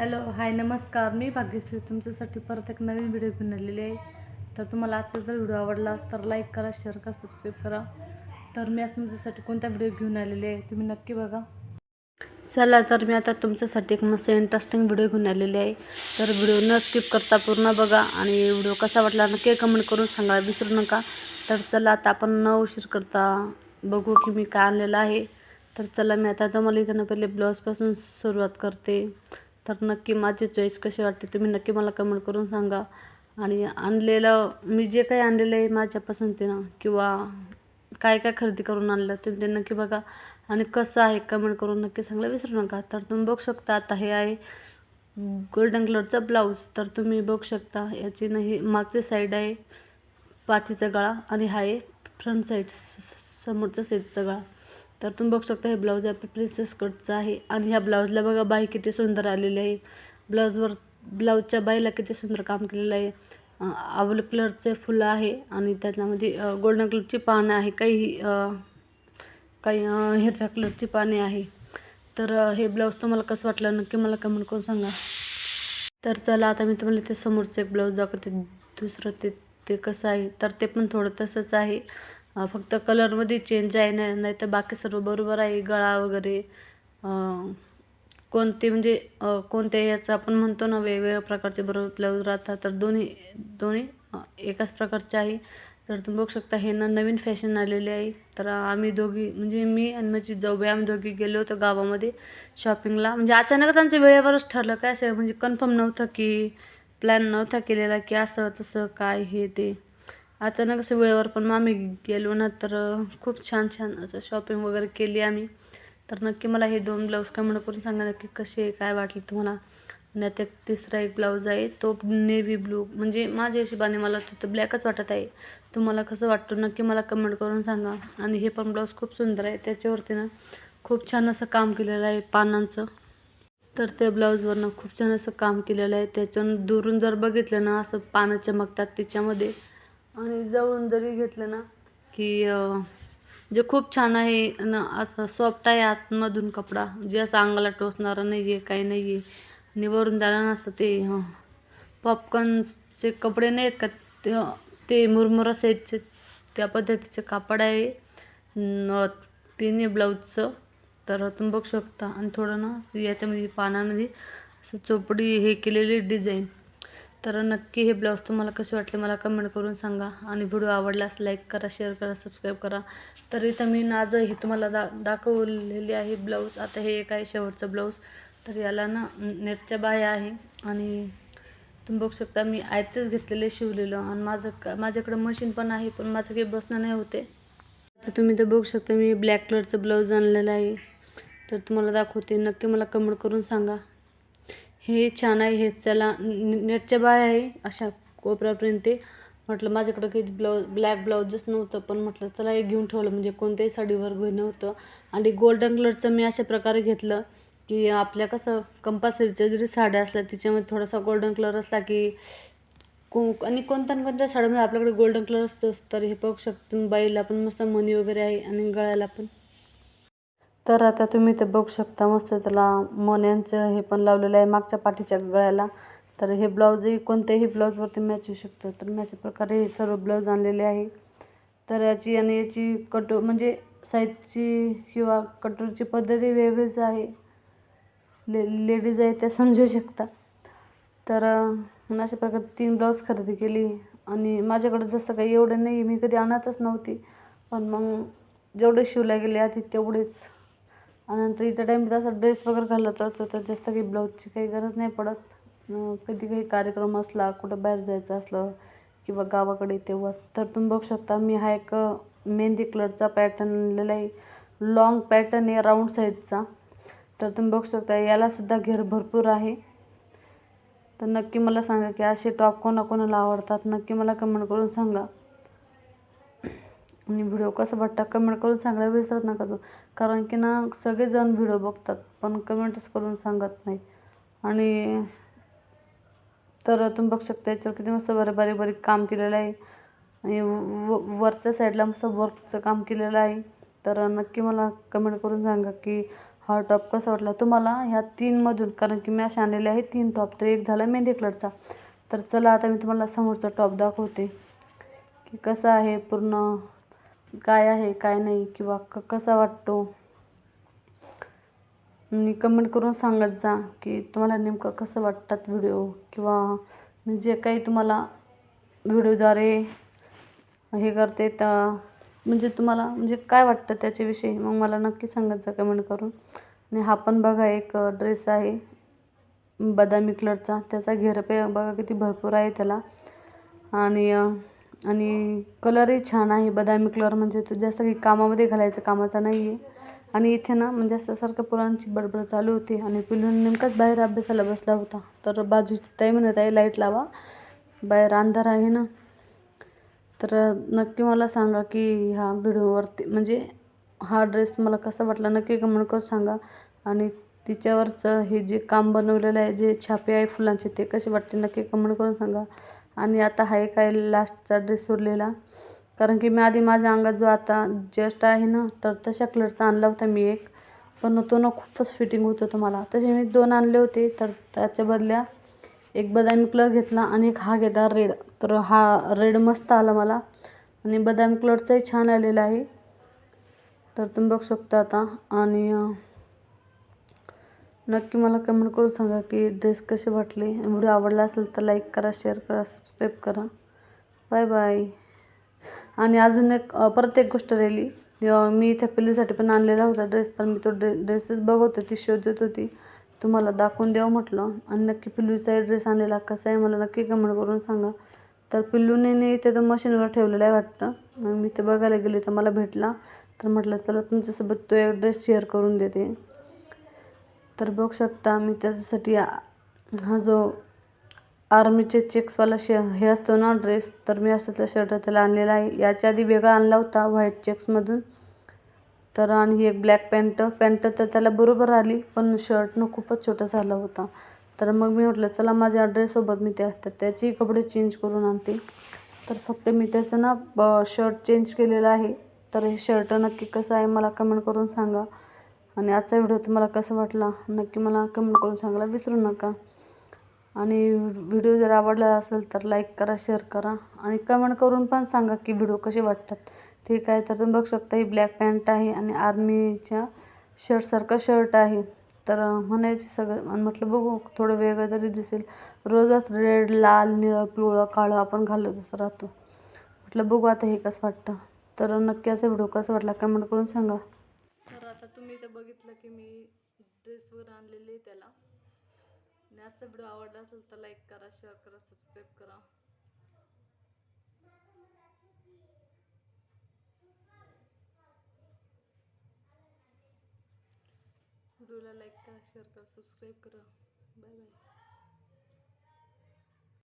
Hello hi नमस्कार. मी भाग्यश्री. तुमच्यासाठी परत एक नवीन व्हिडिओ घेऊन आलेली आहे. तर तुम्हाला आजचा जर व्हिडिओ आवडला तर लाईक करा शेअर करा सबस्क्राईब करा. तर मी आज तुमच्यासाठी कोणता व्हिडिओ घेऊन आलेले आहे तुम्ही नक्की बघा. चला तर मी आता तुमच्यासाठी एक मस्त इंटरेस्टिंग व्हिडिओ घेऊन आलेली आहे. तर व्हिडिओ न स्किप करता पूर्ण बघा आणि व्हिडिओ कसा वाटला नक्की कमेंट करून सांगा विसरू नका. तर चला आता आपण न उशीर करता बघू की मी काय आणलेलं आहे. तर चला मी आता तुम्हाला इथं पहिले ब्लाऊजपासून सुरुवात करते. तर नक्की माझी चॉईस कशी वाटते तुम्ही नक्की मला कमेंट करून सांगा. आणि आणलेलं मी जे काही आणलेलं आहे माझ्या पसंतीनं किंवा काय काय खरेदी करून आणलं तुम्ही ते नक्की बघा. आणि कसं आहे कमेंट करून नक्की सांगायला विसरू नका. तर तुम्ही बघू शकता आता हे आहे गोल्डन कलरचा ब्लाऊज तर तुम्ही बघू शकता याची नाही मागची साईड आहे पाठीचा गळा आणि हा आहे फ्रंट साईड समोरच्या साईडचा गळा. तर तुम्ही बघू शकता हे ब्लाऊज आपल्या प्रिन्सेस कटचं आहे. आणि ह्या ब्लाऊजला बघा बाई किती सुंदर आलेली आहे. ब्लाऊजवर ब्लाऊजच्या बाईला किती सुंदर काम केलेलं आहे. आवल कलरचे फुलं आहे आणि त्याच्यामध्ये गोल्डन कलरची पानं आहे. काही काही हिरव्या कलरची पाने आहे. तर हे ब्लाऊज तुम्हाला कसं वाटलं नक्की मला कमेंट करून सांगा. तर चला आता मी तुम्हाला ते समोरचं एक ब्लाऊज दाखवते. दुसरं ते ते कसं आहे? तर ते पण थोडं तसंच आहे. फक्त कलरमध्ये चेंज आहे नाही नाही तर बाकी सर्व बरोबर आहे गळा वगैरे. कोणते म्हणजे कोणत्या याचं आपण म्हणतो ना वेगवेगळ्या प्रकारचे बरोबर ब्लाऊज राहतात तर दोन्ही दोन्ही एकाच प्रकारचे आहे. तर तुम्ही बघू शकता हे ना नवीन फॅशन आलेली आहे. तर आम्ही दोघी म्हणजे मी आणि माझी जाऊबाई आम्ही दोघी गेलो होतो गावामध्ये शॉपिंगला म्हणजे अचानकच आमच्या वेळेवरच ठरलं काय असं म्हणजे कन्फर्म नव्हतं की प्लॅन नव्हता केलेला की असं तसं काय हे ते. आता ना कसं वेळेवर पण मग आम्ही गेलो ना तर खूप छान छान असं शॉपिंग वगैरे केली आम्ही. तर नक्की मला हे दोन ब्लाऊज कमेंट करून सांगा नक्की कसे आहे, काय वाटले तुम्हाला? आणि आता एक तिसरा एक ब्लाऊज आहे तो नेव्ही ब्लू म्हणजे माझ्या हिशोबाने मला तो तर ब्लॅकच वाटत आहे. तुम्हाला कसं वाटतं नक्की मला कमेंट करून सांगा. आणि हे पण ब्लाऊज खूप सुंदर आहे त्याच्यावरती ना खूप छान असं काम केलेलं आहे पानांचं. तर त्या ब्लाऊजवरनं खूप छान असं काम केलेलं आहे त्याच्यानं दुरून जर बघितलं ना असं पानं चमकतात त्याच्यामध्ये. आणि जवळून जरी घेतलं ना की जे खूप छान आहे न असं सॉफ्ट आहे आतमधून कपडा. जे असं अंगाला टोचणारं नाही आहे काही नाही आहे आणि वरून जाणार असं ते पॉपकॉर्नचे कपडे नाही आहेत का? ते ते मुरमुरा साईजचे त्या पद्धतीचे कापड आहे. तिने तिन्ही ब्लाऊजचं. तर तुम्ही बघू शकता. आणि थोडं ना याच्यामध्ये पानामध्ये असं चोपडी हे केलेली डिझाईन तर नक्की हे ब्लाऊज तुम्हाला कसे वाटले मला कमेंट करून सांगा. आणि व्हिडिओ आवडल्यास लाईक करा शेअर करा सबस्क्राईब करा. तर इथं मी नाज हे तुम्हाला दा दाखवलेली आहे ब्लाऊज आता हे एक आहे शेवटचं ब्लाऊज तर याला ना नेटच्या बाह्या आहे. आणि तुम्ही बघू शकता मी आयतेच घेतलेले शिवलेलं. आणि माझं क माझ्याकडं मशीन पण आहे पण माझं काही बसणं नाही होते. तर तुम्ही तर बघू शकता मी ब्लॅक कलरचं ब्लाऊज आणलेलं आहे. तर तुम्हाला दाखवते. नक्की मला कमेंट करून सांगा. हे छान आहे हेच त्याला नेटच्या बाय आहे अशा कोपऱ्यापर्यंत ते. म्हटलं माझ्याकडं काही ब्लाऊज ब्लॅक ब्लाऊजच नव्हतं पण म्हटलं चला एक घेऊन ठेवलं. म्हणजे कोणत्याही साडीवर नव्हतं आणि गोल्डन कलरचं मी अशा प्रकारे घेतलं की आपल्या कसं कंपल्सरीच्या जरी साड्या असल्या तिच्यामध्ये थोडासा गोल्डन कलर असला की को आणि कोणत्या ना कोणत्या साड्यामध्ये आपल्याकडे गोल्डन कलर असतोच तर हे बघू शकतो. बाईला पण मस्त मनी वगैरे आहे आणि गळ्याला पण. तर आता तुम्ही ते बघू शकता मस्त त्याला मण्यांचं हे पण लावलेलं आहे मागच्या पाठीच्या गळ्याला. तर हे ब्लाऊजही कोणत्याही ब्लाऊजवरती मॅच होऊ शकतं. तर मी अशा प्रकारे हे सर्व ब्लाऊज आणलेले आहे. तर याची आणि याची कटो म्हणजे साईजची किंवा कटोरची पद्धती वेगळीच आहे. ले लेडीज आहे त्या समजू शकता. तर मी अशा प्रकारे तीन ब्लाऊज खरेदी केली. आणि माझ्याकडे जसं काही एवढं नाही मी कधी आणतच नव्हती. पण मग जेवढे शिवल्या गेले आधी तेवढेच नंतर इतर टाईम तसा ड्रेस वगैरे घालत राहतो तर जास्त काही ब्लाऊजची काही गरज नाही पडत. कधी काही कार्यक्रम असला कुठं बाहेर जायचं असलं किंवा गावाकडे तेव्हा तर तुम्ही बघू शकता मी हा एक मेहंदी कलरचा पॅटर्न आणलेला आहे. लॉंग पॅटर्न आहे राऊंड साईडचा तर तुम्ही बघू शकता यालासुद्धा घेर भरपूर आहे. तर नक्की मला सांगा की असे टॉप कोणाकोणाला आवडतात? नक्की मला कमेंट करून सांगा. आणि व्हिडिओ कसं वाटतं कमेंट करून सांगायला विसरत नका तो कारण की ना सगळेजण व्हिडिओ बघतात पण कमेंटच करून सांगत नाही. आणि तर तुम्ही बघू शकता याच्यावर किती मस्त बरं बारीक बारीक काम केलेलं आहे. आणि व वरच्या साईडला मस्त वर्कचं काम केलेलं आहे. तर नक्की मला कमेंट करून सांगा की हा टॉप कसा वाटला तुम्हाला? ह्या तीनमधून कारण की मी असे आणलेले आहे तीन टॉप तर एक झाला मेहंदी कलरचा तर चला आता मी तुम्हाला समोरचा टॉप दाखवते. की कसा आहे पूर्ण काय आहे काय नाही किंवा क कसा वाटतो? आणि कमेंट करून सांगत जा की तुम्हाला नेमकं कसं वाटतात व्हिडिओ किंवा मी जे काही तुम्हाला व्हिडिओद्वारे हे करते तर म्हणजे तुम्हाला म्हणजे काय वाटतं त्याच्याविषयी? मग मला नक्की सांगत जा कमेंट करून. आणि हा पण बघा एक ड्रेस आहे बदामी कलरचा त्याचा घेरपे बघा किती भरपूर आहे त्याला. आणि आणि कलरही छान आहे बदामी कलर म्हणजे तो जास्त काही कामामध्ये घालायचा कामाचा नाही आहे आणि इथे ना म्हणजे असं सारखं पोरांची बडबड चालू होती आणि पिलून नेमकाच बाहेर अभ्यासाला बसला होता. तर बाजूची ताई म्हणत आहे लाइट लावा बाहेर अंधार आहे ना. तर नक्की मला सांगा की ह्या व्हिडिओवरती म्हणजे हा ड्रेस तुम्हाला कसा वाटला? नक्की कमेंट करून सांगा. आणि तिच्यावरचं हे जे काम बनवलेलं आहे जे छापे आहे फुलांचे ते कसे वाटते नक्की कमेंट करून सांगा. आणि आता हा एक आहे लास्टचा ड्रेस उरलेला. कारण की मी आधी माझ्या अंगात जो आता जस्ट आहे ना तर तशा कलरचा आणला होता मी एक. पण तो ना खूपच फिटिंग होत होतं मला. तसे मी दोन आणले होते तर त्याच्या बदल्या एक बदामी कलर घेतला आणि एक हा घेतला रेड तर हा रेड मस्त आला मला. आणि बदामी कलरचाही छान आलेला आहे. तर तुम्ही बघू शकता आता. आणि नक्की मला कमेंट करून सांगा की ड्रेस कसे वाटले. व्हिडिओ आवडला असेल तर लाईक करा शेअर करा सबस्क्राईब करा. बाय बाय आणि अजून एक परत एक गोष्ट राहिली. मी इथे पिल्लीसाठी पण आणलेला होता ड्रेस तर मी तो ड्रे ड्रेसेस बघत होती शोधत होती. तुम्हाला दाखवून द्यावं म्हटलं. आणि नक्की पिल्लूचा ड्रेस आणलेला कसा आहे मला नक्की कमेंट करून सांगा. तर पिल्लूने ने इथे तर मशीनवर ठेवलेलं आहे वाटतं. आणि मी ते बघायला गेले तर मला भेटला. तर म्हटलं चला तुमच्यासोबत तो एक ड्रेस शेअर करून देते. तर बघू शकता मी त्याच्यासाठी हा जो आर्मीचे चेक्सवाला शे हे असतो ना ड्रेस तर मी असं त्या शर्ट त्याला आणलेला आहे. याच्या आधी वेगळा आणला होता व्हाईट चेक्समधून. तर आणि ही एक ब्लॅक पॅन्ट पॅन्ट तर त्याला बरोबर आली पण शर्टनं खूपच छोटा झाला होता. तर मग मी म्हटलं चला माझ्या ड्रेससोबत मी त्या तर त्याचेही कपडे चेंज करून आणते. तर फक्त मी त्याचं ना शर्ट चेंज केलेलं आहे. तर हे शर्ट नक्की कसं आहे मला कमेंट करून सांगा. आणि आजचा व्हिडिओ तुम्हाला कसा वाटला नक्की मला कमेंट करून सांगायला विसरू नका. आणि व्हिडिओ जर आवडला असेल तर लाईक करा शेअर करा. आणि कमेंट करून पण सांगा की व्हिडिओ कसे वाटतात. ठीक आहे तर तुम्ही बघू शकता ही ब्लॅक पॅन्ट आहे आणि आर्मीच्या शर्टसारखं शर्ट आहे. तर म्हणायचे सगळं म्हटलं बघू थोडं वेगळं तरी दिसेल. रोजच रेड लाल निळं पिवळं काळं आपण घालतच राहतो. म्हटलं बघू आता हे कसं वाटतं. तर नक्की असा व्हिडिओ कसा वाटला कमेंट करून सांगा. तर आता तुम्ही इथं बघितलं की मी ड्रेसवर आणलेले त्याला. आणि आजचा व्हिडिओ आवडला असेल तर लाईक करा शेअर करा सबस्क्राईब करा. व्हिडिओला लाईक करा शेअर करा सबस्क्राईब करा. Bye bye